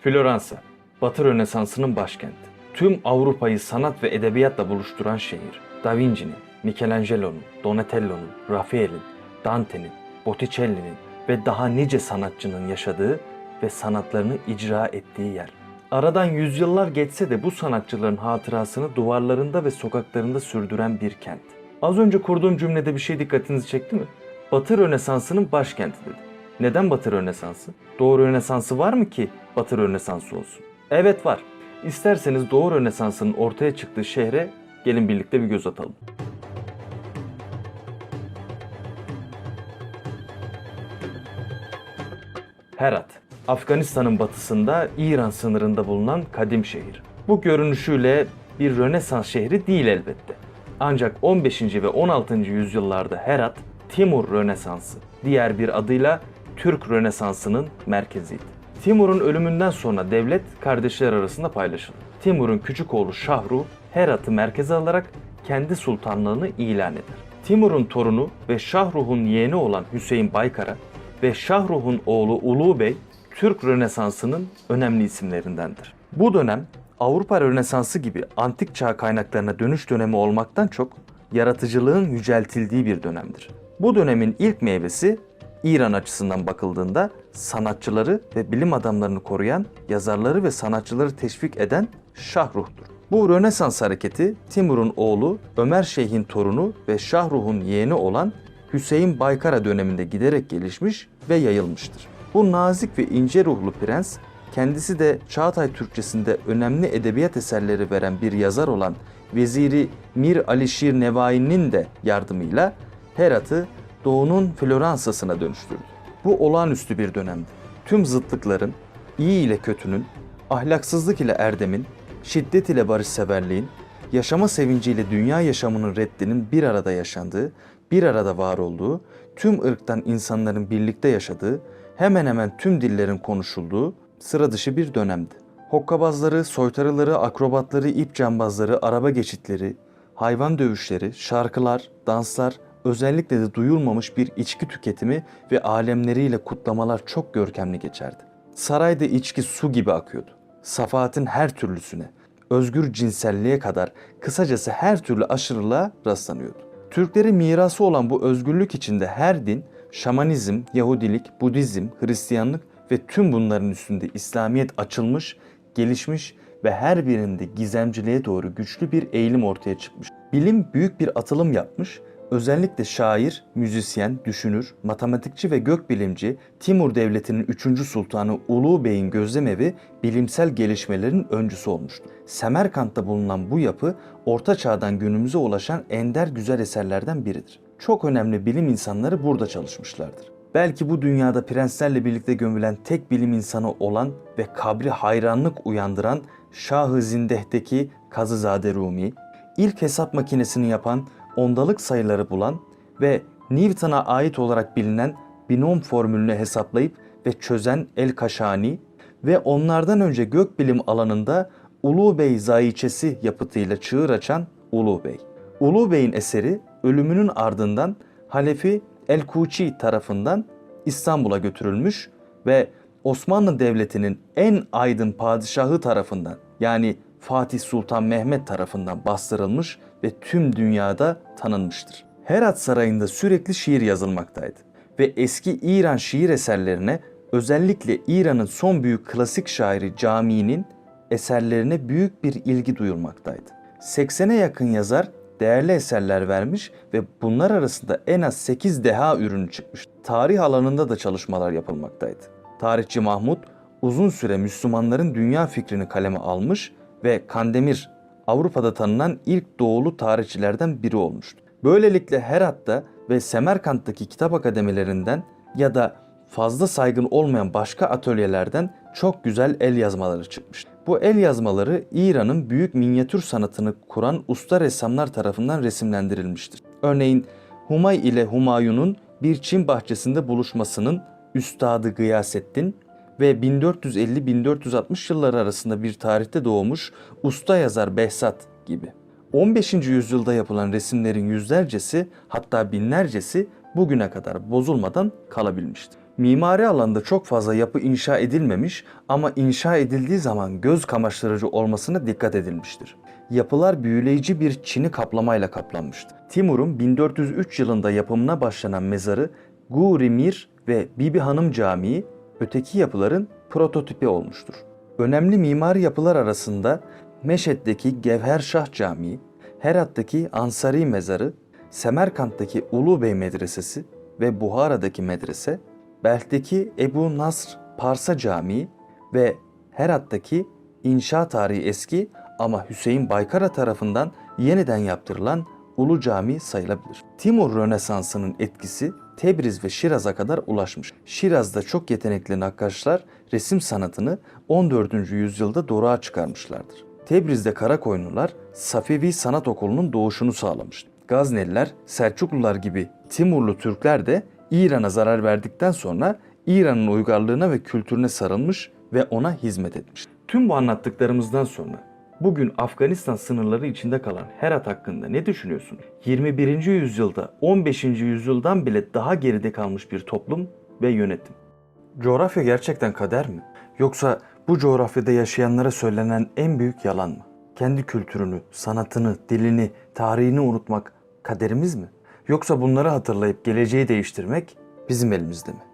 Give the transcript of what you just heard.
Floransa, Batı Rönesansı'nın başkenti. Tüm Avrupa'yı sanat ve edebiyatla buluşturan şehir. Da Vinci'nin, Michelangelo'nun, Donatello'nun, Rafael'in, Dante'nin, Botticelli'nin ve daha nice sanatçının yaşadığı ve sanatlarını icra ettiği yer. Aradan yüzyıllar geçse de bu sanatçıların hatırasını duvarlarında ve sokaklarında sürdüren bir kent. Az önce kurduğum cümlede bir şey dikkatinizi çekti mi? Batı Rönesansı'nın başkenti dedi. Neden Batı Rönesansı? Doğu Rönesansı var mı ki Batı Rönesansı olsun? Evet var. İsterseniz Doğu Rönesansı'nın ortaya çıktığı şehre gelin birlikte bir göz atalım. Herat, Afganistan'ın batısında İran sınırında bulunan kadim şehir. Bu görünüşüyle bir Rönesans şehri değil elbette. Ancak 15. ve 16. yüzyıllarda Herat, Timur Rönesansı, diğer bir adıyla Türk Rönesansı'nın merkeziydi. Timur'un ölümünden sonra devlet kardeşler arasında paylaşıldı. Timur'un küçük oğlu Şahru, Herat'ı merkeze alarak kendi sultanlığını ilan eder. Timur'un torunu ve Şahruh'un yeğeni olan Hüseyin Baykara ve Şahruh'un oğlu Ulu Bey, Türk Rönesansı'nın önemli isimlerindendir. Bu dönem Avrupa Rönesansı gibi antik çağ kaynaklarına dönüş dönemi olmaktan çok yaratıcılığın yüceltildiği bir dönemdir. Bu dönemin ilk meyvesi İran açısından bakıldığında sanatçıları ve bilim adamlarını koruyan, yazarları ve sanatçıları teşvik eden Şahruh'tur. Bu Rönesans hareketi Timur'un oğlu, Ömer Şeyh'in torunu ve Şahruh'un yeğeni olan Hüseyin Baykara döneminde giderek gelişmiş ve yayılmıştır. Bu nazik ve ince ruhlu prens, kendisi de Çağatay Türkçesinde önemli edebiyat eserleri veren bir yazar olan Veziri Mir Alişir Nevai'nin de yardımıyla Herat'ı Doğu'nun Floransa'sına dönüştürdü. Bu olağanüstü bir dönemdi. Tüm zıtlıkların, iyi ile kötünün, ahlaksızlık ile erdemin, şiddet ile barışseverliğin, yaşama sevinciyle dünya yaşamının reddinin bir arada yaşandığı, bir arada var olduğu, tüm ırktan insanların birlikte yaşadığı, hemen hemen tüm dillerin konuşulduğu sıra dışı bir dönemdi. Hokkabazları, soytarıları, akrobatları, ip cambazları, araba geçitleri, hayvan dövüşleri, şarkılar, danslar, özellikle de duyulmamış bir içki tüketimi ve alemleriyle kutlamalar çok görkemli geçerdi. Sarayda içki su gibi akıyordu. Safahatin her türlüsüne, özgür cinselliğe kadar kısacası her türlü aşırılığa rastlanıyordu. Türklerin mirası olan bu özgürlük içinde her din, şamanizm, Yahudilik, Budizm, Hristiyanlık ve tüm bunların üstünde İslamiyet açılmış, gelişmiş ve her birinde gizemciliğe doğru güçlü bir eğilim ortaya çıkmış. Bilim büyük bir atılım yapmış, özellikle şair, müzisyen, düşünür, matematikçi ve gökbilimci Timur Devleti'nin 3. sultanı Ulu Bey'in gözlemevi bilimsel gelişmelerin öncüsü olmuştu. Semerkant'ta bulunan bu yapı Orta Çağ'dan günümüze ulaşan ender güzel eserlerden biridir. Çok önemli bilim insanları burada çalışmışlardır. Belki bu dünyada prenslerle birlikte gömülen tek bilim insanı olan ve kabri hayranlık uyandıran Şah-ı Zindeh'teki Kazızade Rumi, ilk hesap makinesini yapan, ondalık sayıları bulan ve Newton'a ait olarak bilinen binom formülünü hesaplayıp ve çözen El-Kaşani ve onlardan önce gökbilim alanında Ulu Bey Zayiçesi yapıtıyla çığır açan Ulu Bey. Ulu Bey'in eseri ölümünün ardından Halefi El-Kuçi tarafından İstanbul'a götürülmüş ve Osmanlı Devleti'nin en aydın padişahı tarafından yani Fatih Sultan Mehmet tarafından bastırılmış ve tüm dünyada tanınmıştır. Herat Sarayı'nda sürekli şiir yazılmaktaydı ve eski İran şiir eserlerine özellikle İran'ın son büyük klasik şairi Cami'nin eserlerine büyük bir ilgi duyulmaktaydı. 80'e yakın yazar değerli eserler vermiş ve bunlar arasında en az 8 deha ürünü çıkmış. Tarih alanında da çalışmalar yapılmaktaydı. Tarihçi Mahmut uzun süre Müslümanların dünya fikrini kaleme almış ve Kandemir Avrupa'da tanınan ilk doğulu tarihçilerden biri olmuştu. Böylelikle Herat'ta ve Semerkant'taki kitap akademilerinden ya da fazla saygın olmayan başka atölyelerden çok güzel el yazmaları çıkmıştı. Bu el yazmaları İran'ın büyük minyatür sanatını kuran usta ressamlar tarafından resimlendirilmiştir. Örneğin Humay ile Humayun'un bir Çin bahçesinde buluşmasının Üstadı Gıyasettin ve 1450-1460 yılları arasında bir tarihte doğmuş usta yazar Behzat gibi. 15. yüzyılda yapılan resimlerin yüzlercesi hatta binlercesi bugüne kadar bozulmadan kalabilmiştir. Mimari alanda çok fazla yapı inşa edilmemiş ama inşa edildiği zaman göz kamaştırıcı olmasına dikkat edilmiştir. Yapılar büyüleyici bir çini kaplamayla kaplanmıştır. Timur'un 1403 yılında yapımına başlanan mezarı Guri Mir ve Bibi Hanım Camii öteki yapıların prototipi olmuştur. Önemli mimari yapılar arasında Meşet'teki Gevherşah Camii, Herat'taki Ansari Mezarı, Semerkant'taki Ulu Bey Medresesi ve Buhara'daki medrese, Belh'teki Ebu Nasr Parsa Camii ve Herat'taki inşa tarihi eski ama Hüseyin Baykara tarafından yeniden yaptırılan Ulu Cami sayılabilir. Timur Rönesansı'nın etkisi Tebriz ve Şiraz'a kadar ulaşmış. Şiraz'da çok yetenekli nakkaşlar resim sanatını 14. yüzyılda doruğa çıkarmışlardır. Tebriz'de Karakoyunlular Safevi Sanat Okulu'nun doğuşunu sağlamıştır. Gazneliler, Selçuklular gibi Timurlu Türkler de İran'a zarar verdikten sonra İran'ın uygarlığına ve kültürüne sarılmış ve ona hizmet etmiş. Tüm bu anlattıklarımızdan sonra bugün Afganistan sınırları içinde kalan Herat hakkında ne düşünüyorsunuz? 21. yüzyılda 15. yüzyıldan bile daha geride kalmış bir toplum ve yönetim. Coğrafya gerçekten kader mi? Yoksa bu coğrafyada yaşayanlara söylenen en büyük yalan mı? Kendi kültürünü, sanatını, dilini, tarihini unutmak kaderimiz mi? Yoksa bunları hatırlayıp geleceği değiştirmek bizim elimizde mi?